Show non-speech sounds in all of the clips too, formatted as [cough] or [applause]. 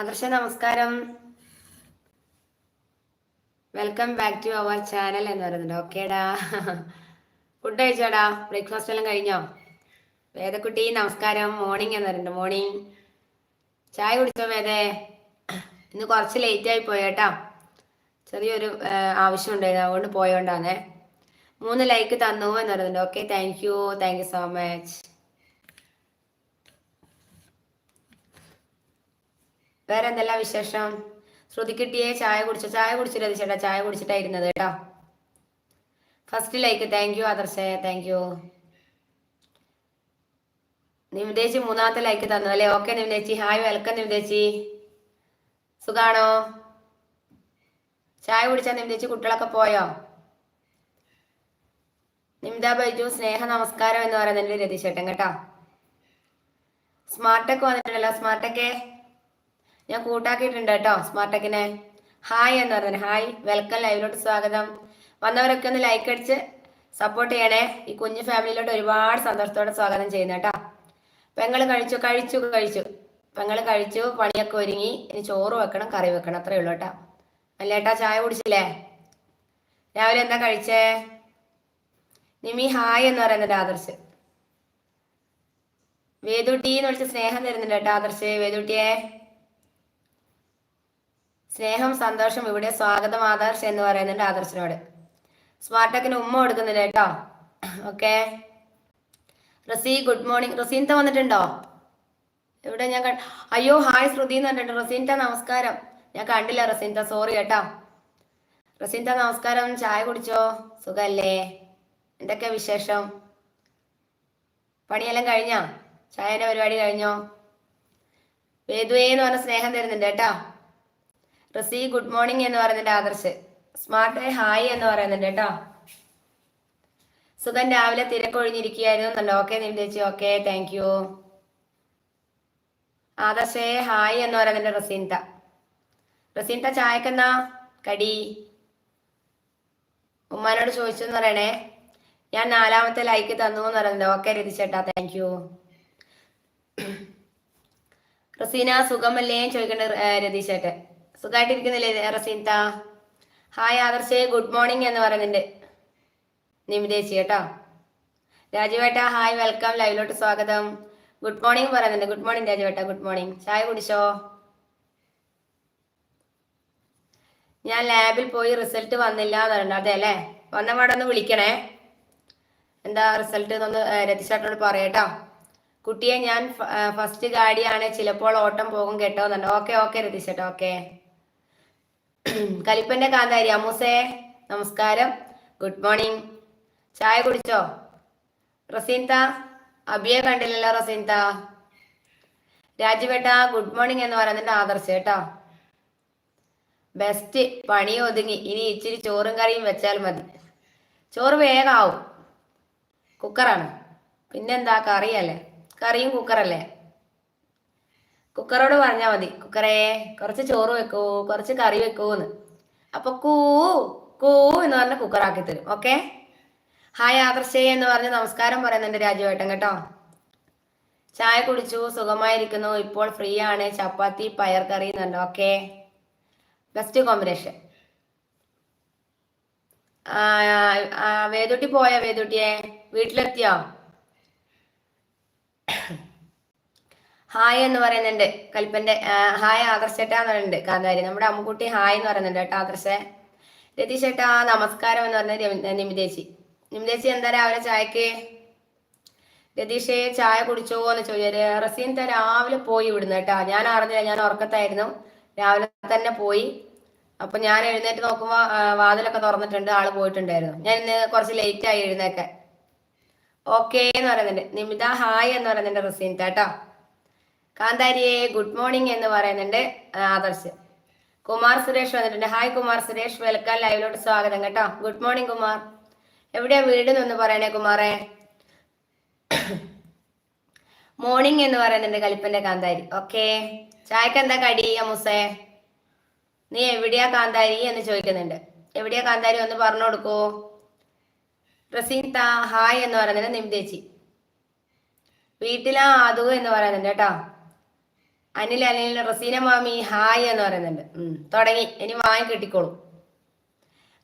ആദർശ നമസ്കാരം. Welcome back to our channel എന്ന് പറയുന്നുണ്ട്. ഓക്കേടാ ഫുഡ് കഴിച്ചോടാ? ബ്രേക്ക്ഫാസ്റ്റ് എല്ലാം കഴിഞ്ഞോ? വേദക്കുട്ടി നമസ്കാരം. മോർണിംഗ് എന്ന് പറയുന്നുണ്ട്. മോർണിംഗ് ചായ കുടിച്ചോ വേദേ? ഇന്ന് കുറച്ച് ലേറ്റ് ആയി പോയേട്ടാ ചെറിയൊരു ആവശ്യം ഉണ്ടായിരുന്നു അതുകൊണ്ട് പോയോണ്ടാന്നേ. മൂന്ന് ലൈക്ക് തന്നു എന്ന് പറയുന്നുണ്ട്. Okay thank you thank you so much വേറെ എന്തെല്ലാം വിശേഷം? ശ്രുതി കിട്ടിയേ ചായ കുടിച്ചു? ചായ കുടിച്ചില്ല ചേട്ടാ ചായ കുടിച്ചിട്ടായിരുന്നത് കേട്ടോ. First like. താങ്ക് യു ആദർശേ. താങ്ക് യു നിമിതേച്ചി മൂന്നാമത്തെ ലൈക്ക് തന്നു അല്ലേ? ഓക്കെ നിമിതേച്ചി ഹായ് വെൽക്കം നിമിതേച്ചി സുഖാണോ? ചായ കുടിച്ചാ നിമിതേച്ചി കുട്ടികളൊക്കെ പോയോ? നിമിത ബൈജു സ്നേഹ നമസ്കാരം എന്ന് പറയുന്നത് രതിശേട്ടൻ കേട്ടോ. സ്മാർട്ടൊക്കെ വന്നിട്ടുണ്ടല്ലോ. സ്മാർട്ടൊക്കെ ഞാൻ കൂട്ടാക്കിയിട്ടുണ്ട് കേട്ടോ സ്മാർട്ടക്കിനെ. ഹായ് എന്ന് പറഞ്ഞു ഹായ്. വെൽക്കം ലൈവിലോട്ട് സ്വാഗതം. വന്നവരൊക്കെ ഒന്ന് ലൈക്ക് അടിച്ച് സപ്പോർട്ട് ചെയ്യണേ. ഈ കുഞ്ഞു ഫാമിലിയിലോട്ട് ഒരുപാട് സന്തോഷത്തോടെ സ്വാഗതം ചെയ്യുന്നു കേട്ടോ. പെങ്ങൾ കഴിച്ചു കഴിച്ചു കഴിച്ചു. പെങ്ങൾ കഴിച്ചു പണിയൊക്കെ ഒരുങ്ങി. ഇനി ചോറ് വെക്കണം കറി വെക്കണം അത്രേ ഉള്ളൂ കേട്ടോ. അല്ലേട്ടാ ചായ കുടിച്ചില്ലേ? രാവിലെ എന്താ കഴിച്ചേ? നിമി ഹായ് എന്ന് പറയുന്നുണ്ട് ആദർശ്. വേദുട്ടി എന്ന് വിളിച്ച് സ്നേഹം തരുന്നുണ്ട് കേട്ടോ ആദർശ്. വേദുട്ടിയെ. സ്നേഹം സന്തോഷം ഇവിടെ സ്വാഗതം ആദർശ് എന്ന് പറയുന്നുണ്ട് ആദർശിനോട്. സ്മാർട്ടക്കിന് ഉമ്മ കൊടുക്കുന്നില്ല കേട്ടോ. ഓക്കെ. റസി ഗുഡ് മോർണിംഗ് റസീൻത വന്നിട്ടുണ്ടോ? ഇവിടെ ഞാൻ അയ്യോ ഹായ് ശ്രുതി എന്ന് പറഞ്ഞിട്ടുണ്ട്. റസീൻത നമസ്കാരം. ഞാൻ കണ്ടില്ല റസീൻത സോറി കേട്ടോ. റസീൻത നമസ്കാരം. ചായ കുടിച്ചോ? സുഖല്ലേ? എന്തൊക്കെ വിശേഷം? പണിയെല്ലാം കഴിഞ്ഞോ? ചായന്റെ പരിപാടി കഴിഞ്ഞോ? വേദുവേ എന്ന് പറഞ്ഞ സ്നേഹം തരുന്നുണ്ട് കേട്ടോ. റസി ഗുഡ് മോർണിംഗ് എന്ന് പറയുന്നുണ്ട് ആദർശ്. സ്മാർട്ട് ഹായ് എന്ന് പറയുന്നുണ്ട് കേട്ടോ. സുഖൻ രാവിലെ തിരക്കൊഴിഞ്ഞിരിക്കുകയായിരുന്നു. നല്ല ഓക്കെ നിമിതേച്ചി ഓക്കെ താങ്ക് യു ആദർശേ ഹായ് എന്ന് പറയുന്നുണ്ട് റസീൻത റസീൻത ചായക്കെന്നാ കടി? ഉമ്മാനോട് ചോദിച്ചു എന്ന് പറയണേ. ഞാൻ നാലാമത്തെ ലൈക്ക് തന്നു എന്ന് പറയുന്നുണ്ട്. ഓക്കെ രതിച്ചേട്ടാ താങ്ക് യു റസീന സുഖമല്ലേ ചോദിക്കേണ്ട രതീശേട്ടൻ. സുഖമായിട്ടിരിക്കുന്നില്ലേ റസീന്ത ഹായ് ആദർശേ ഗുഡ് മോർണിംഗ് എന്ന് പറയുന്നുണ്ട്. നിമിതേച്ചി കേട്ടോ? രാജുവേട്ട ഹായ് വെൽക്കം ലൈവിലോട്ട് സ്വാഗതം. ഗുഡ് മോർണിംഗ് പറയുന്നുണ്ട്. ഗുഡ് മോർണിംഗ് രാജുവേട്ട ഗുഡ് മോർണിംഗ്. ചായ കുടിച്ചോ? ഞാൻ ലാബിൽ പോയി റിസൾട്ട് വന്നില്ല എന്ന് പറയുന്നുണ്ട് അതെ അല്ലേ? വന്ന പാടൊന്ന് വിളിക്കണേ. എന്താ റിസൾട്ട് എന്നൊന്ന് രതിശേട്ടനോട് പറയട്ടോ കുട്ടിയെ ഞാൻ ഫസ്റ്റ് ഗാഡിയാണ് ചിലപ്പോൾ ഓട്ടം പോകും കേട്ടോ എന്നുണ്ട് ഓക്കെ ഓക്കെ രതീശേട്ടോ ഓക്കെ. കലിപ്പന്റെ കാന്താരി അമ്മൂസേ നമസ്കാരം. ഗുഡ് മോർണിംഗ് ചായ കുടിച്ചോ? റസീൻത അബിയെ കണ്ടില്ലല്ലോ റസീൻത രാജുവേട്ട ഗുഡ് മോർണിംഗ് എന്ന് പറയുന്നതിന്റെ ആദർശ കേട്ടോ. ബെസ്റ്റ് പണി ഒതുങ്ങി. ഇനി ഇച്ചിരി ചോറും കറിയും വെച്ചാൽ മതി. ചോറ് വേഗമാവും കുക്കറാണ് പിന്നെന്താ? കറിയല്ലേ? കറിയും കുക്കറല്ലേ കുക്കറോട് പറഞ്ഞാൽ മതി. കുക്കറേ കുറച്ച് ചോറ് വെക്കൂ കുറച്ച് കറി വെക്കൂന്ന്. അപ്പൊ കൂ കൂ എന്ന് പറഞ്ഞ കുക്കറാക്കി തരും. ഓക്കെ? ഹായ് ആദർശേ എന്ന് പറഞ്ഞ് നമസ്കാരം പറയുന്നുണ്ട് രാജുവേട്ടൻ കേട്ടോ. ചായ കുടിച്ചു സുഖമായിരിക്കുന്നു. ഇപ്പോൾ ഫ്രീ ആണ്. ചപ്പാത്തി പയർ കറി എന്നുണ്ട്. ഓക്കെ? ബെസ്റ്റ് കോമ്പിനേഷൻ വേദുട്ടി പോയ വേദുട്ടിയെ? വീട്ടിലെത്തിയോ? ഹായ് എന്ന് പറയുന്നുണ്ട്. കൽപ്പന്റെ ഹായ് ആദർശേട്ടാ എന്ന് പറയുന്നുണ്ട്. കാന്താരി നമ്മുടെ അമ്മുക്കുട്ടി ഹായ് എന്ന് പറയുന്നുണ്ട് കേട്ടോ ആദർശേ. രതീഷേട്ടാ നമസ്കാരം എന്ന് പറഞ്ഞ നിമിതേച്ചി നിമിതേച്ചി എന്താ രാവിലെ ചായക്ക്? രതീഷേ ചായ കുടിച്ചോ എന്ന് ചോദിച്ചാൽ റസീൻത രാവിലെ പോയി ഇവിടുന്ന് കേട്ടാ. ഞാൻ അറിഞ്ഞില്ല ഞാൻ ഉറക്കത്തായിരുന്നു. രാവിലെ തന്നെ പോയി. അപ്പൊ ഞാൻ എഴുന്നേറ്റ് നോക്കുമ്പോ വാതിലൊക്കെ തുറന്നിട്ടുണ്ട് ആൾ പോയിട്ടുണ്ടായിരുന്നു. ഞാൻ ഇന്ന് കുറച്ച് ലേറ്റ് ആയി എഴുന്നേക്കാൻ. ഓക്കേ എന്ന് പറയുന്നുണ്ട്. നിമിത ഹായ് എന്ന് പറയുന്നുണ്ട് റസീൻത കേട്ടോ. കാന്താരിയെ ഗുഡ് മോർണിംഗ് എന്ന് പറയുന്നുണ്ട് ആദർശ്. കുമാർ സുരേഷ് വന്നിട്ടുണ്ട്. ഹായ് കുമാർ സുരേഷ് വെൽക്കം ലൈവിലോട്ട് സ്വാഗതം കേട്ടോ. Good morning Kumar. എവിടെയാ വീട് എന്നൊന്ന് പറയണേ കുമാറെ. മോർണിംഗ് എന്ന് പറയുന്നുണ്ട് കലിപ്പന്റെ കാന്താരി. ഓക്കെ. ചായക്ക് എന്താ കടി അമുസേ? നീ എവിടെയാ കാന്താരി എന്ന് ചോദിക്കുന്നുണ്ട്. എവിടെയാ കാന്താരി ഒന്ന് പറഞ്ഞു കൊടുക്കൂ. റസീത്ത ഹായ് എന്ന് പറയുന്നുണ്ട് നിമിതേച്ചി വീട്ടിലാ ആദു എന്ന് പറയുന്നുണ്ട് കേട്ടോ. അനിൽ അനിൽ റസീന മാമി ഹായ് എന്ന് പറയുന്നുണ്ട്. തുടങ്ങി. ഇനി വാങ്ങി കിട്ടിക്കോളും.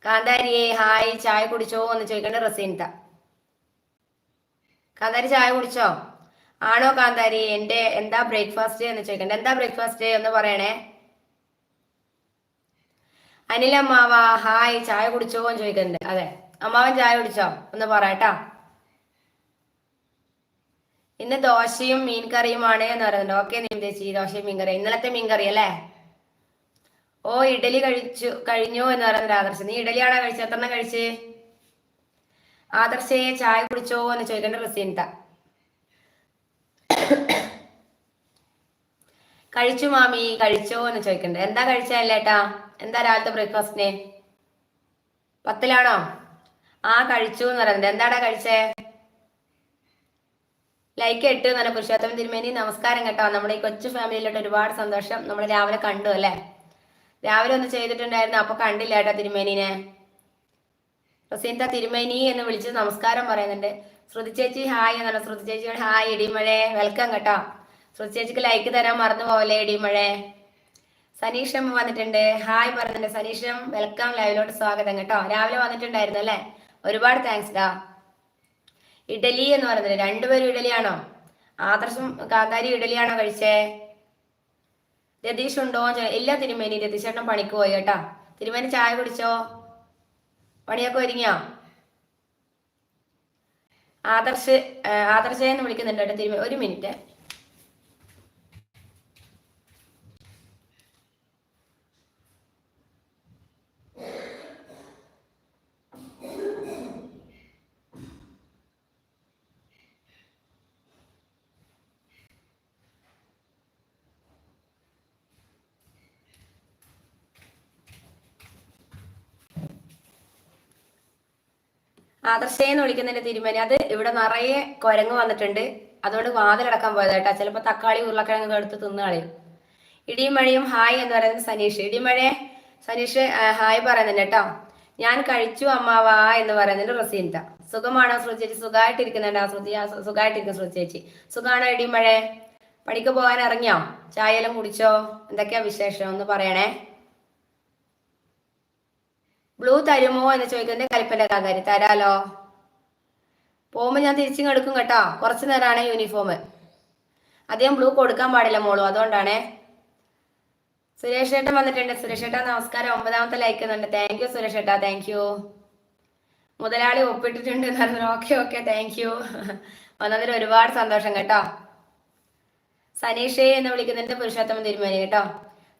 കാന്താരിയെ ഹായ് ചായ കുടിച്ചോ എന്ന് ചോദിക്കേണ്ട റസീനത്ത കാന്താരി ചായ കുടിച്ചോ? ആണോ കാന്താരി? എന്റെ എന്താ ബ്രേക്ക്ഫാസ്റ്റ് എന്ന് ചോദിക്കണ്ട. എന്താ ബ്രേക്ക്ഫാസ്റ്റ് എന്ന് പറയണേ? അനിലമ്മാവ ഹായ് ചായ കുടിച്ചോ എന്ന് ചോദിക്കുന്നുണ്ട്. അതെ. അമ്മാവൻ ചായ കുടിച്ചോ? ഒന്ന് പറയട്ടാ ഇന്ന് ദോശയും മീൻ കറിയുമാണ് എന്ന് പറയുന്നുണ്ട്. ഓക്കെ നിമിതേച്ചി ദോശയും മീൻ കറി ഇന്നലത്തെ മീൻ കറി അല്ലേ? ഓ ഇഡലി കഴിച്ചു കഴിഞ്ഞു എന്ന് പറയുന്നത് ആദർശ്. നീ ഇഡലിയാണോ കഴിച്ചത് എത്ര കഴിച്ച്? ആദർശയെ ചായ കുടിച്ചോ എന്ന് ചോദിക്കേണ്ട റസീൻത കഴിച്ചു മാമി കഴിച്ചോ എന്ന് ചോദിക്കണ്ടേ. എന്താ കഴിച്ചല്ലേട്ടാ എന്താ രാവിലത്തെ ബ്രേക്ക്ഫാസ്റ്റിന്? പത്തിലാണോ? ആ കഴിച്ചു എന്ന് പറയുന്നുണ്ട്. എന്താടാ കഴിച്ചേ? ലൈക്ക് ഇട്ട് നല്ല പുരുഷോത്തമൻ തിരുമേനി നമസ്കാരം കേട്ടോ. നമ്മുടെ ഈ കൊച്ചു ഫാമിലിയിലോട്ട് ഒരുപാട് സന്തോഷം. നമ്മൾ രാവിലെ കണ്ടു അല്ലേ? രാവിലെ ഒന്ന് ചെയ്തിട്ടുണ്ടായിരുന്നു അപ്പൊ കണ്ടില്ല കേട്ടോ തിരുമേനിനെ. റസീന്ത തിരുമേനി എന്ന് വിളിച്ച് നമസ്കാരം പറയുന്നുണ്ട്. ശ്രുതി ചേച്ചി ഹായ് എന്നാണ്. ശ്രുതി ചേച്ചിയോട് ഹായ് ഇടിമഴേ. വെൽക്കം കേട്ടോ. ശ്രുതി ചേച്ചിക്ക് ലൈക്ക് തരാൻ മറന്നു പോവല്ലേ ഇടിമഴേ? സനീഷം വന്നിട്ടുണ്ട്. ഹായ് പറയുന്നുണ്ട് സനീഷം. വെൽക്കം. ലൈവിലോട്ട് സ്വാഗതം കേട്ടോ. രാവിലെ വന്നിട്ടുണ്ടായിരുന്നു അല്ലേ? ഒരുപാട് താങ്ക്സ് ഡാ ഇഡലി എന്ന് പറയുന്നത് രണ്ടുപേരും ഇഡലിയാണോ? ആദർശം കാന്താരി ഇഡലിയാണോ കഴിച്ചേ? രതീഷ് ഉണ്ടോ ഇല്ല തിരുമേനി രതീശേട്ടൻ പണിക്ക് പോയി കേട്ടാ. തിരുമേനി ചായ കുടിച്ചോ? പണിയൊക്കെ ഒരുങ്ങിയോ? ആദർശ് ആദർശയെന്ന് വിളിക്കുന്നുണ്ട് കേട്ടോ തിരുമേനി ഒരു മിനിറ്റ്. ആദർശയെന്ന് വിളിക്കുന്നതിന്റെ തിരുമേനി. അത് ഇവിടെ നിറയെ കുരങ്ങ് വന്നിട്ടുണ്ട്. അതുകൊണ്ട് വാതിലടക്കാൻ പോയത് കേട്ടാ. ചിലപ്പോ തക്കാളി ഉരുളക്കിഴങ്ങ് എടുത്ത് തിന്നുകളയും ഇടിയും മഴയും ഹായ് എന്ന് പറയുന്നത് സനീഷ്. ഇടിമഴയെ സനീഷ് ഹായ് പറയുന്നുണ്ട് കേട്ടോ. ഞാൻ കഴിച്ചു അമ്മാവാ എന്ന് പറയുന്നുണ്ട് റസീൻത സുഖമാണോ ശ്രുചേച്ചി സുഖമായിട്ടിരിക്കുന്നുണ്ട് ആ ശ്രുതി സുഖമായിട്ടിരിക്കും ശ്രുചേച്ചി സുഖമാണോ ഇടിമഴയെ പണിക്ക് പോകാൻ ഇറങ്ങിയോ? ചായയെല്ലാം കുടിച്ചോ? എന്തൊക്കെയാ വിശേഷം? ഒന്ന് പറയണേ. ബ്ലൂ തരുമോ എന്ന് ചോദിക്കുന്നത് കൽപ്പന തരാലോ. പോകുമ്പോൾ ഞാൻ തിരിച്ചും എടുക്കും കേട്ടോ. കുറച്ച് നേരമാണ് യൂണിഫോം അധികം ബ്ലൂ കൊടുക്കാൻ പാടില്ല മോളു അതുകൊണ്ടാണേ. സുരേഷ് ഏട്ടൻ വന്നിട്ടുണ്ട്. സുരേഷ് ഏട്ടാ നമസ്കാരം. ഒമ്പതാമത്തെ ലൈക്ക് എന്നുണ്ട്. താങ്ക് യു സുരേഷ് ഏട്ടാ താങ്ക് യു മുതലാളി ഒപ്പിട്ടിട്ടുണ്ട് പറഞ്ഞു. ഓക്കെ ഓക്കെ താങ്ക് യു വന്നതിൽ ഒരുപാട് സന്തോഷം കേട്ടോ. സനീഷേ എന്ന് വിളിക്കുന്നതിന്റെ പുരുഷോത്തമൻ തിരുമേനി കേട്ടോ.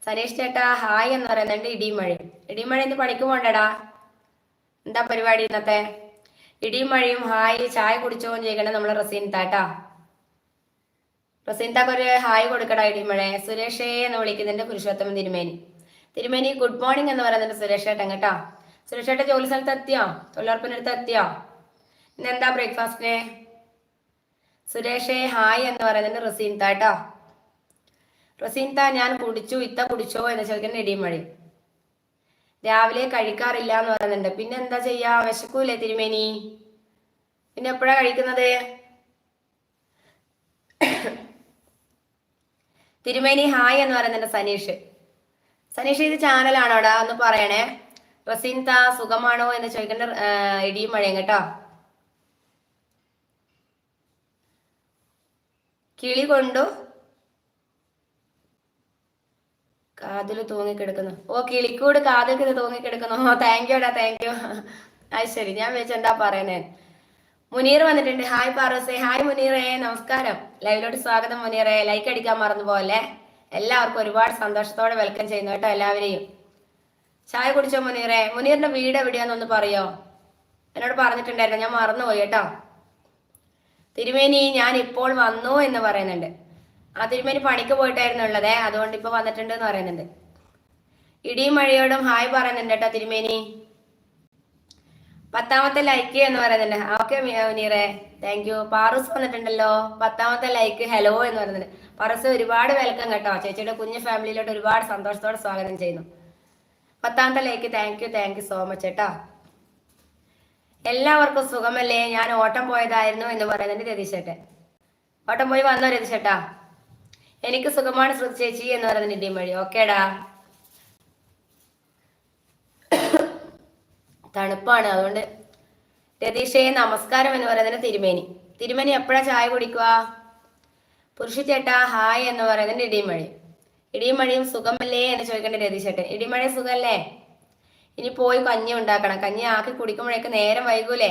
സനീഷ് ചേട്ടാ ഹായ് എന്ന് പറയുന്നുണ്ട് ഇടിമഴ. ഇടിമഴ ഇന്ന് പണിക്ക് പോണ്ടടാ എന്താ പരിപാടി ഇന്നത്തെ? ഇടിമഴയും ഹായ് ചായ കുടിച്ചോ ചെയ്യണം നമ്മളെ റസീൻത കേട്ടാ റസീൻതാക്ക് ഒരു ഹായ് കൊടുക്കടാ ഇടിമഴ. സുരേഷേ എന്ന് വിളിക്കുന്നുണ്ട് പുരുഷോത്തമൻ തിരുമേനി. തിരുമേനി ഗുഡ് മോർണിംഗ് എന്ന് പറയുന്നുണ്ട് സുരേഷ് ഏട്ടൻ കേട്ടാ. സുരേഷ് ഏട്ടൻ ജോലി സ്ഥലത്ത് എത്തിയോ? തൊഴിലുറപ്പിനടുത്ത് എത്തിയോ? ഇന്നെന്താ ബ്രേക്ക്ഫാസ്റ്റിന് സുരേഷേ ഹായ് എന്ന് പറയുന്നുണ്ട് റസീൻത താട്ടോ റസീൻത ഞാൻ കുടിച്ചു ഇത്ത കുടിച്ചോ എന്ന് ചോദിക്കുന്ന ഇടിമഴി രാവിലെ കഴിക്കാറില്ല എന്ന് പറയുന്നുണ്ട്. പിന്നെ എന്താ ചെയ്യാ? വിശക്കൂലേ തിരുമേനി? പിന്നെ എപ്പോഴാ കഴിക്കുന്നത്? തിരുമേനി ഹായ് എന്ന് പറയുന്നുണ്ട് സനീഷ്. സനീഷ് ഇത് ചാനലാണോ ഡാ ഒന്ന് പറയണേ. റസീൻത സുഖമാണോ എന്ന് ചോദിക്കേണ്ട ഇടിയും മഴയും കേട്ടോ. കിളി കൊണ്ടു കാതിൽ തൂങ്ങിക്കിടക്കുന്നു. ഓ കിളിക്കൂട് കാതിൽ തൂങ്ങിക്കിടക്കുന്നു. താങ്ക് യുടാ താങ്ക് യു അത് ശരി ഞാൻ വെച്ച് എന്താ പറയുന്നേ. മുനീർ വന്നിട്ടുണ്ട്. ഹായ് പാറോസേ ഹായ് മുനീറേ. നമസ്കാരം. ലൈവിലോട്ട് സ്വാഗതം മുനീറേ. ലൈക്ക് അടിക്കാൻ മറന്നു പോലെ എല്ലാവർക്കും ഒരുപാട് സന്തോഷത്തോടെ വെൽക്കം ചെയ്യുന്നു കേട്ടോ എല്ലാവരെയും. ചായ കുടിച്ചോ മുനീറേ? മുനീറിന്റെ വീട് എവിടെയാന്നൊന്ന് പറയോ? എന്നോട് പറഞ്ഞിട്ടുണ്ടായിരുന്നു. ഞാൻ മറന്നുപോയി കേട്ടോ. തിരുമേനി ഞാൻ ഇപ്പോൾ വന്നു എന്ന് പറയുന്നുണ്ട്. ആ തിരുമേനി പണിക്ക് പോയിട്ടായിരുന്നു ഉള്ളത് അതുകൊണ്ട് ഇപ്പൊ വന്നിട്ടുണ്ട് എന്ന് പറയുന്നുണ്ട്. ഇടിയും മഴയോടും ഹായ് പറയുന്നുണ്ട് കേട്ടോ തിരുമേനി. പത്താമത്തെ ലൈക്ക് എന്ന് പറയുന്നുണ്ട്. ഓക്കെ മുനീറെ. താങ്ക് യു പാറൂസ് വന്നിട്ടുണ്ടല്ലോ. പത്താമത്തെ ലൈക്ക് ഹലോ എന്ന് പറയുന്നുണ്ട്. പാറൂസ് ഒരുപാട് വെൽക്കം കേട്ടോ. ചേച്ചിയുടെ കുഞ്ഞു ഫാമിലിയിലോട്ട് ഒരുപാട് സന്തോഷത്തോടെ സ്വാഗതം ചെയ്യുന്നു. പത്താമത്തെ like thank you thank you so much കേട്ടോ എല്ലാവർക്കും സുഖമല്ലേ? ഞാൻ ഓട്ടം പോയതായിരുന്നു എന്ന് പറയുന്നുണ്ട് രതീഷേട്ടൻ ഓട്ടം പോയി വന്നോ രതീഷേട്ടാ എനിക്ക് സുഖമാണ് ശ്രുതി ചേച്ചി എന്ന് പറയുന്നത് ഇടിയും വഴി ഓക്കേടാ. തണുപ്പാണ്. അതുകൊണ്ട് രതീഷയെ നമസ്കാരം എന്ന് പറയുന്നത് തിരുമേനി. തിരുമേനി എപ്പോഴാ ചായ കുടിക്കുക? പുരുഷച്ചേട്ടാ ഹായ് എന്ന് പറയുന്നത് ഇടിയും ഇടിമഴയും സുഖമല്ലേ എന്ന് ചോദിക്കേണ്ട രതീശേട്ടൻ ഇടിമഴ സുഖമല്ലേ? ഇനി പോയി കഞ്ഞി ഉണ്ടാക്കണം. കഞ്ഞി ആക്കി കുടിക്കുമ്പോഴേക്ക് നേരം വൈകൂലേ?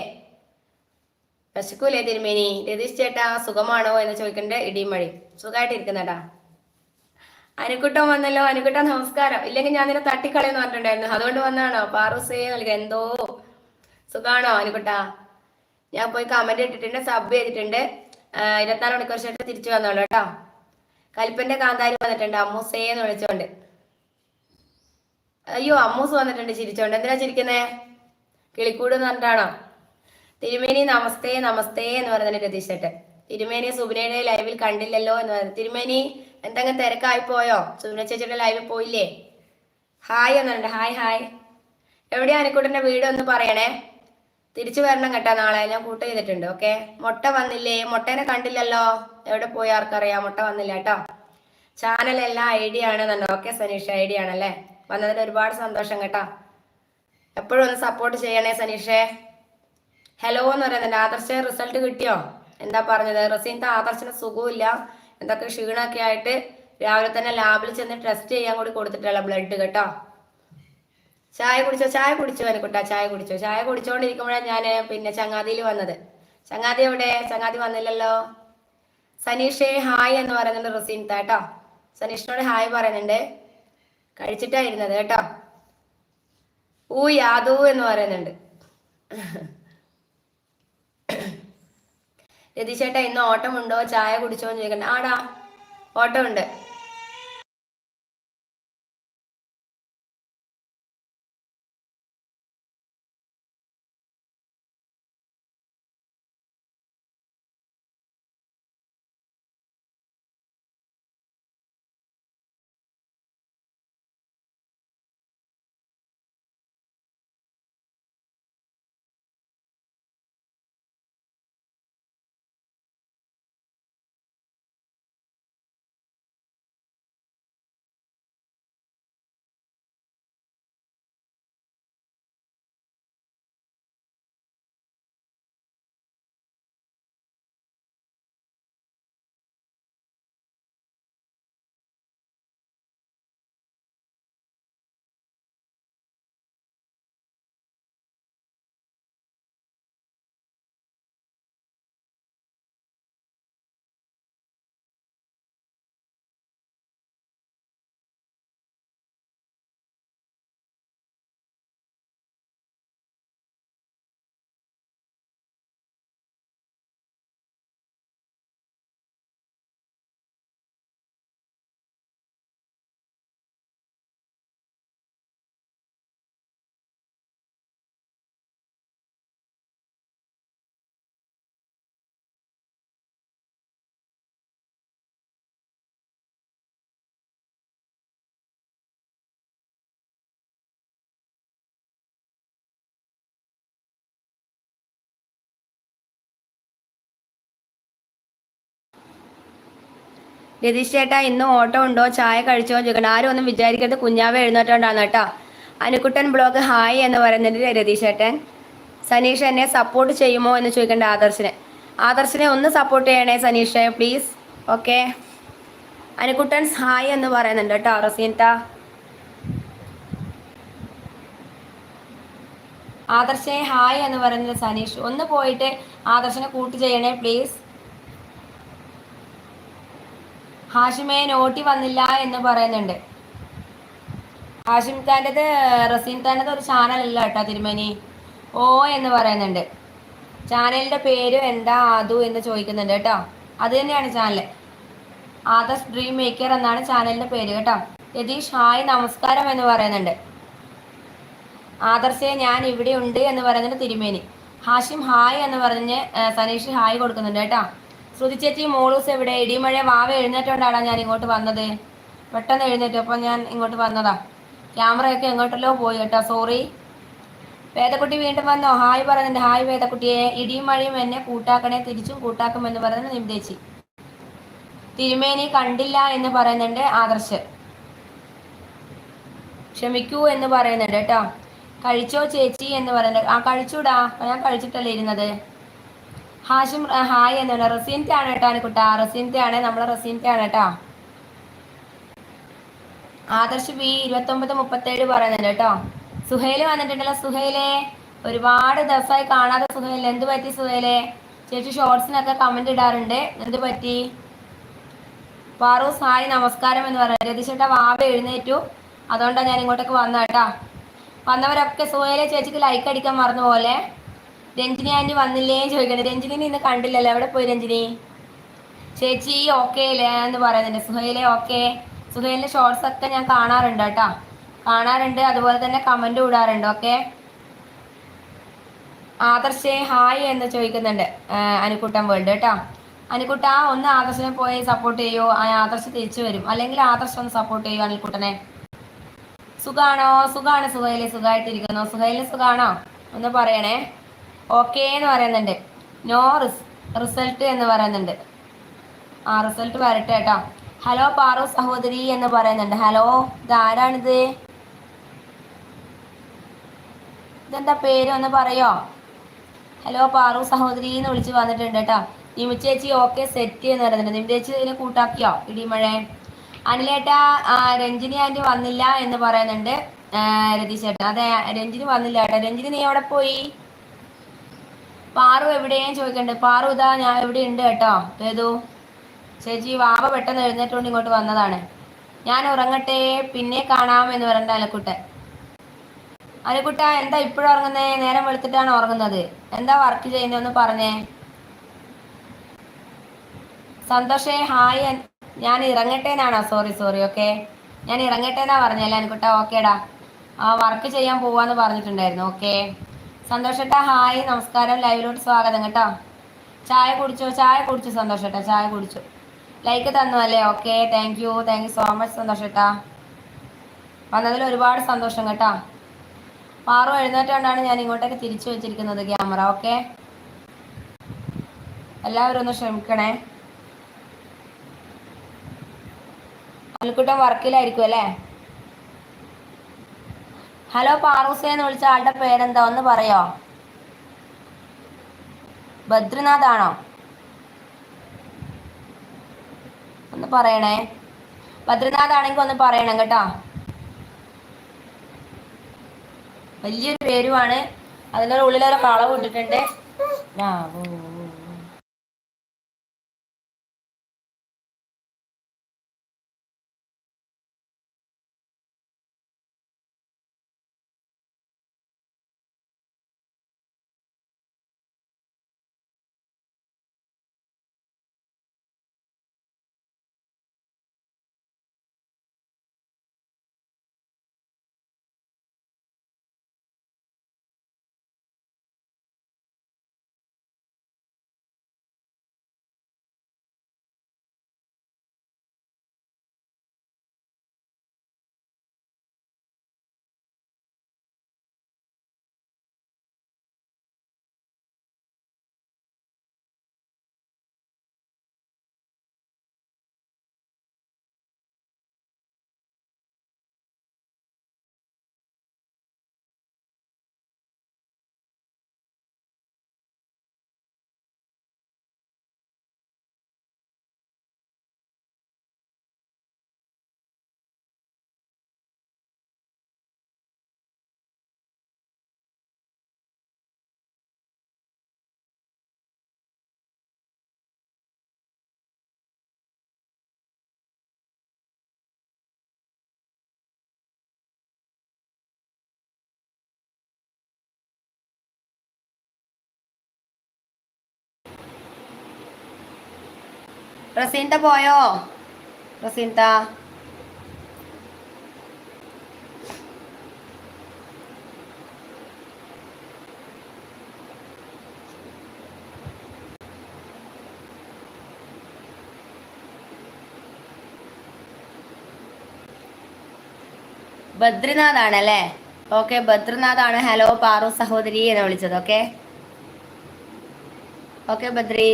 വിശക്കൂലേ തിരുമേനി? രതീഷ് ചേട്ടാ സുഖമാണോ എന്ന് ചോദിക്കേണ്ട ഇടിയും മഴയും അനുക്കുട്ടൻ വന്നല്ലോ അനുകുട്ട നമസ്കാരം. ഇല്ലെങ്കിൽ ഞാൻ നിന്നെ തട്ടിക്കളയെന്ന് പറഞ്ഞിട്ടുണ്ടായിരുന്നു. അതുകൊണ്ട് വന്നാണോ പാറുസേ നൽകുക എന്തോ സുഖാണോ അനുക്കുട്ട ഞാൻ പോയി കമന്റ് ഇട്ടിട്ടുണ്ട് സബ് ചെയ്തിട്ടുണ്ട്. ഇരുപത്തിനാല് മണിക്കൂർ ശേഷം തിരിച്ചു വന്നോളൂ കേട്ടോ. കൽപ്പന്റെ കാന്താരി വന്നിട്ടുണ്ട് അമ്മൂസേ എന്ന് വിളിച്ചോണ്ട്. അയ്യോ അമ്മൂസ് വന്നിട്ടുണ്ട് ചിരിച്ചോണ്ട്. എന്തിനാ ചിരിക്കുന്നേ? കിളിക്കൂട് എന്ന് പറഞ്ഞിട്ടാണോ? തിരുമേനി നമസ്തേ നമസ്തേ എന്ന് പറഞ്ഞിട്ട് രതീഷ് തിരുമേനി സുബിനയുടെ ലൈവിൽ കണ്ടില്ലല്ലോ എന്ന് പറഞ്ഞു തിരുമേനി എന്തെങ്കിലും തിരക്കായി പോയോ? സുമന ചേച്ചിയുടെ ലൈവിൽ പോയില്ലേ? ഹായ് എന്നുണ്ട് ഹായ് ഹായ് എവിടെയാ അനിക്കുട്ടന്റെ വീട് ഒന്ന് പറയണേ? തിരിച്ചു വരണം കേട്ടോ നാളെ. ഞാൻ കൂട്ട് ചെയ്തിട്ടുണ്ട് ഓക്കെ മുട്ട വന്നില്ലേ? മുട്ടേനെ കണ്ടില്ലല്ലോ? എവിടെ പോയി ആർക്കറിയാം? മുട്ട വന്നില്ല കേട്ടോ. ചാനൽ എല്ലാം ഐഡിയ ആണ് ഓക്കെ സനീഷ് ഐഡിയ ആണല്ലേ വന്നതിന് ഒരുപാട് സന്തോഷം കേട്ടോ. എപ്പോഴും ഒന്ന് സപ്പോർട്ട് ചെയ്യണേ സനീഷേ. ഹലോ എന്ന് പറയുന്നുണ്ട്. ആദർശ റിസൾട്ട് കിട്ടിയോ? എന്താ പറഞ്ഞത്? റസീന്റെ ആദർശന് സുഖമില്ല എന്തൊക്കെ ക്ഷീണമൊക്കെ ആയിട്ട് രാവിലെ തന്നെ ലാബിൽ ചെന്ന് ടെസ്റ്റ് ചെയ്യാൻ കൂടി കൊടുത്തിട്ടുള്ള ബ്ലഡ് കേട്ടോ. ചായ കുടിച്ചോ? ചായ കുടിച്ചോ എനിക്കുട്ടാ ചായ കുടിച്ചോ? ചായ കുടിച്ചോണ്ടിരിക്കുമ്പോഴാണ് ഞാൻ പിന്നെ ചങ്ങാതിയിൽ വന്നത്. ചങ്ങാതി എവിടെ? ചങ്ങാതി വന്നില്ലല്ലോ. സനീഷേ ഹായ് എന്ന് പറയുന്നുണ്ട് റസീൻത്ത കേട്ടോ. സനീഷിനോട് ഹായ് പറയുന്നുണ്ട്. കഴിച്ചിട്ടായിരുന്നത് കേട്ടോ. ഊ യാദു എന്ന് പറയുന്നുണ്ട്. [laughs] രതീശേട്ടാ ഇന്ന് ഓട്ടമുണ്ടോ? ചായ കുടിച്ചോന്ന് ചോദിക്കണ്ട. ആടാ ഓട്ടമുണ്ട്. രതീഷ് ചേട്ടാ ഇന്ന് ഓട്ടോ ഉണ്ടോ? ചായ കഴിച്ചോ? ചോദിക്കണം ആരും ഒന്നും വിചാരിക്കരുത്. കുഞ്ഞാവ് എഴുന്നേറ്റോണ്ടാണ് കേട്ടോ. അനുക്കുട്ടൻ ബ്ലോഗ് ഹായ് എന്ന് പറയുന്നത് രതീഷ് ചേട്ടൻ സനീഷ് എന്നെ സപ്പോർട്ട് ചെയ്യുമോ എന്ന് ചോദിക്കേണ്ട ആദർശിനെ. ആദർശിനെ ഒന്ന് സപ്പോർട്ട് ചെയ്യണേ Saneesh please okay Anukuttan hi എന്ന് പറയുന്നുണ്ട് കേട്ടോ റസീൻത ആദർശെ ഹായ് എന്ന് പറയുന്നത് സനീഷ്. ഒന്ന് പോയിട്ട് ആദർശനെ കൂട്ട് ചെയ്യണേ പ്ലീസ് ഹാഷിമേ നോട്ടി വന്നില്ല എന്ന് പറയുന്നുണ്ട്. ഹാഷിം ഖാന്റെത് റസീൻ ഖാന്റെത് ഒരു ചാനലല്ല കേട്ടോ തിരുമേനി. ഓ എന്ന് പറയുന്നുണ്ട്. ചാനലിന്റെ പേര് എന്താ ആദു എന്ന് ചോദിക്കുന്നുണ്ട് കേട്ടോ. അത് തന്നെയാണ് ചാനൽ ആദർശ് ഡ്രീം മേക്കർ എന്നാണ് ചാനലിന്റെ പേര് കേട്ടോ. രതീഷ് ഹായ് നമസ്കാരം എന്ന് പറയുന്നുണ്ട്. ആദർശയെ ഞാൻ ഇവിടെ ഉണ്ട് എന്ന് പറയുന്നുണ്ട് തിരുമേനി. ഹാഷിം ഹായ് എന്ന് പറഞ്ഞ് സനീഷ് ഹായ് കൊടുക്കുന്നുണ്ട് കേട്ടോ. ശ്രുതി ചേച്ചി മോളൂസ് എവിടെ? ഇടിമഴ വാവ എഴുന്നേറ്റോണ്ടാണ് ഞാൻ ഇങ്ങോട്ട് വന്നത്? പെട്ടെന്ന് എഴുന്നേറ്റപ്പോൾ ഞാൻ ഇങ്ങോട്ട് വന്നതാ. ക്യാമറയൊക്കെ എങ്ങോട്ടല്ലോ പോയി കേട്ടോ സോറി. വേദക്കുട്ടി വീണ്ടും വന്നോ? ഹായ് പറയുന്നുണ്ട് ഹായ് വേദക്കുട്ടിയെ. ഇടിയും മഴയും എന്നെ കൂട്ടാക്കണേ തിരിച്ചും കൂട്ടാക്കും എന്ന് പറയുന്നത് നിമിതേച്ചി തിരുമേനി കണ്ടില്ല എന്ന് പറയുന്നുണ്ട് ആദർശ്. ക്ഷമിക്കൂ എന്ന് പറയുന്നുണ്ട് കേട്ടോ. കഴിച്ചോ ചേച്ചി എന്ന് പറയുന്നുണ്ട്. ആ കഴിച്ചൂടാ. ഞാൻ കഴിച്ചിട്ടല്ലേ ഇരുന്നത്? ഹാഷിം ഹായ് എന്നാണ് റസീന്റെ ആണ് കേട്ടോ കുട്ടാ റസീന്റെ ആണ് നമ്മളെ റസീന്റെ ആണ് കേട്ടോ. ആദർശ് ബി ഇരുപത്തൊമ്പത് മുപ്പത്തേഴ് പറയുന്നുണ്ട് കേട്ടോ. സുഹേൽ വന്നിട്ടുണ്ടല്ലോ സുഹേലെ. ഒരുപാട് ദിവസമായി കാണാതെ സുഹേൽ എന്ത് പറ്റി സുഹേലെ? ചേച്ചി ഷോർട്സിനൊക്കെ കമന്റ് ഇടാറുണ്ട്. എന്ത് പറ്റി? ഫാറൂസ് ഹായ് നമസ്കാരം എന്ന് പറയുന്നത്. രതിശേട്ടാ വാവ എഴുന്നേറ്റു. അതുകൊണ്ടാണ് ഞാൻ ഇങ്ങോട്ടേക്ക് വന്ന കേട്ടാ. വന്നവരൊക്കെ സുഹേലെ ചേച്ചിക്ക് ലൈക്ക് അടിക്കാൻ മറന്നു പോലെ രഞ്ജിനി ആന്റി വന്നില്ലേ ചോദിക്കണേ. രഞ്ജിനി ഇന്ന് കണ്ടില്ലല്ലോ. എവിടെ പോയി രഞ്ജിനി? ചേച്ചി ഓക്കെ അല്ലേ എന്ന് പറയുന്നുണ്ട്. സുഹേലെ ഓക്കെ സുഹേലിന്റെ ഷോർട്സ് ഒക്കെ ഞാൻ കാണാറുണ്ട് കേട്ടോ. കാണാറുണ്ട്. അതുപോലെ തന്നെ കമന്റ് വിടാറുണ്ട് ഓക്കെ ആദർശേ ഹായ് എന്ന് ചോദിക്കുന്നുണ്ട് അനുക്കുട്ടൻ വേൾഡ് കേട്ടോ. അനുക്കുട്ട ഒന്ന് ആദർശനെ പോയി സപ്പോർട്ട് ചെയ്യോ. ആ ആദർശ് തിരിച്ചു വരും. അല്ലെങ്കിൽ ആദർശ് ഒന്ന് സപ്പോർട്ട് ചെയ്യോ അനിൽക്കുട്ടനെ സുഖാണോ? സുഖാണ് സുഖയിലെ സുഖമായിട്ടിരിക്കുന്നു സുഖയിലെ സുഖാണോ? ഒന്ന് പറയണേ. ഓക്കെ എന്ന് പറയുന്നുണ്ട്. നോ റിസൾട്ട് എന്ന് പറയുന്നുണ്ട്. ആ റിസൾട്ട് വരട്ടെ കേട്ടോ ഹലോ പാറു സഹോദരി എന്ന് പറയുന്നുണ്ട്. ഹലോ ഇത് ആരാണിത്? ഇതെന്താ പേര് ഒന്ന് പറയോ? ഹലോ പാറു സഹോദരി എന്ന് വിളിച്ച് വന്നിട്ടുണ്ട് കേട്ടോ നിമിച്ചേച്ചി ഓക്കെ സെറ്റ് എന്ന് പറയുന്നുണ്ട്. നിമിച്ചേച്ചി ഇതിനെ കൂട്ടാക്കിയോ? ഇടിമഴ. അനിലേട്ട രഞ്ജിനി ആന്റി വന്നില്ല എന്ന് പറയുന്നുണ്ട്. രതീശേട്ടൻ അതെ രഞ്ജിനി വന്നില്ല കേട്ടോ രഞ്ജിനി നീ എവിടെ പോയി? പാറു എവിടെയും ചോദിക്കണ്ട്? പാറു ഇതാ ഞാൻ എവിടെ ഉണ്ട് കേട്ടോ. ഏതു ചേച്ചി വാവ പെട്ടെന്ന് എഴുന്നേറ്റുകൊണ്ട് ഇങ്ങോട്ട് വന്നതാണ്. ഞാൻ ഉറങ്ങട്ടെ പിന്നെ കാണാം എന്ന് പറഞ്ഞ അലക്കുട്ടൻ അലക്കുട്ട എന്താ ഇപ്പോഴും ഉറങ്ങുന്നേ? നേരം വെളുത്തിട്ടാണ് ഉറങ്ങുന്നത്? എന്താ വർക്ക് ചെയ്യുന്നതെന്ന് പറഞ്ഞേ. സന്തോഷേ ഹായ്. ഞാൻ ഇറങ്ങട്ടെ എന്നാണോ സോറി സോറി ഓക്കെ ഞാൻ ഇറങ്ങട്ടെ എന്നാ പറഞ്ഞല്ലേ അനക്കുട്ട? ഓക്കേടാ ആ വർക്ക് ചെയ്യാൻ പോവാന്ന് പറഞ്ഞിട്ടുണ്ടായിരുന്നു ഓക്കെ സന്തോഷേട്ടാ ഹായ് നമസ്കാരം ലൈവിലോട്ട് സ്വാഗതം കേട്ടോ. ചായ കുടിച്ചോ? ചായ കുടിച്ചു സന്തോഷേട്ടാ ചായ കുടിച്ചു. ലൈക്ക് തന്നു അല്ലേ okay thank you thank you so much സന്തോഷേട്ടാ. വന്നതിൽ ഒരുപാട് സന്തോഷം കേട്ടോ. പാറു എഴുന്നേറ്റുകൊണ്ടാണ് ഞാൻ ഇങ്ങോട്ടേക്ക് തിരിച്ചു വെച്ചിരിക്കുന്നത് ക്യാമറ ഓക്കെ? എല്ലാവരും ഒന്ന് ക്ഷമിക്കണേ. അൽക്കുട്ടൻ വർക്കിലായിരിക്കും അല്ലേ? ഹലോ പാറൂസേന്ന് വിളിച്ച ആളുടെ പേരെന്താ? ഒന്ന് പറയോ? ബദ്രിനാഥ് ആണോ ഒന്ന് പറയണേ. ബദ്രിനാഥ് ആണെങ്കിൽ ഒന്ന് പറയണം കേട്ടോ. വലിയൊരു പേരുമാണ് അതിന്റെ ഉള്ളിലൊരു കളവ് ഇട്ടിട്ടുണ്ട്. ആ റസീൻത പോയോ? റസീന്റ ബദ്രിനാഥ് ആണല്ലേ ഓക്കെ ബദ്രിനാഥ് ആണ് ഹലോ പാറു സഹോദരി എന്ന് വിളിച്ചത് ഓക്കെ? ഓക്കെ ബദ്രി.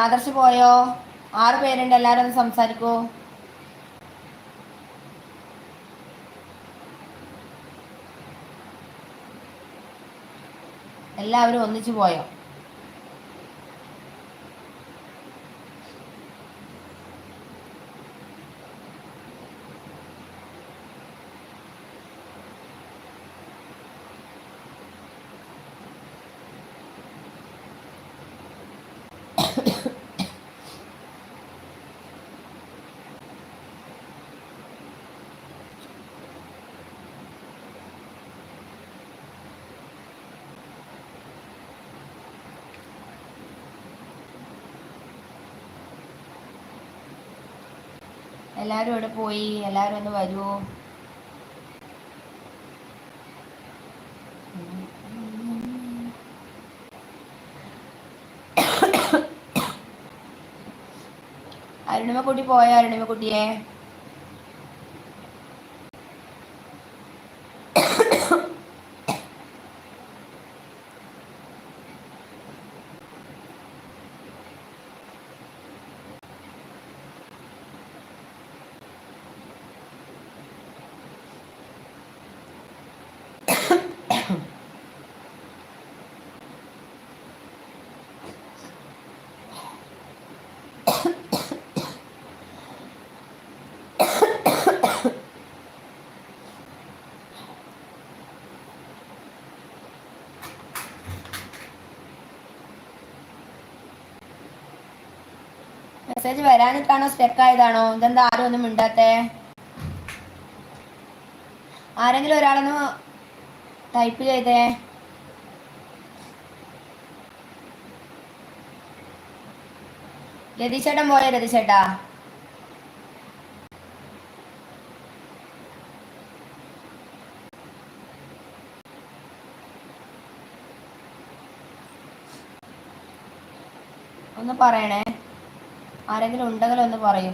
ആദർശ് പോയോ? ആറ് പേരുണ്ട് എല്ലാവരും ഒന്ന് സംസാരിക്കൂ. എല്ലാവരും ഒന്നിച്ചു പോയോ? എല്ലാവരും അവിടെ പോയി? എല്ലാവരും ഒന്ന് വരുമോ അരുണിമക്കുട്ടി പോയോ? അരുണിമക്കുട്ടിയെ? മെസ്സേജ് വരാനിട്ടാണോ സ്റ്റെക്ക് ആയതാണോ? ഇതെന്താ ആരും ഒന്നും മിണ്ടാത്തെ? ആരെങ്കിലും ഒരാളൊന്ന് ടൈപ്പ് ചെയ്തേ. രതിച്ചേട്ടൻ പോയോ രതിച്ചേട്ടാ ഒന്ന് പറയണേ. ആരെങ്കിലും ഉണ്ടെങ്കിൽ ഒന്ന് പറയൂ.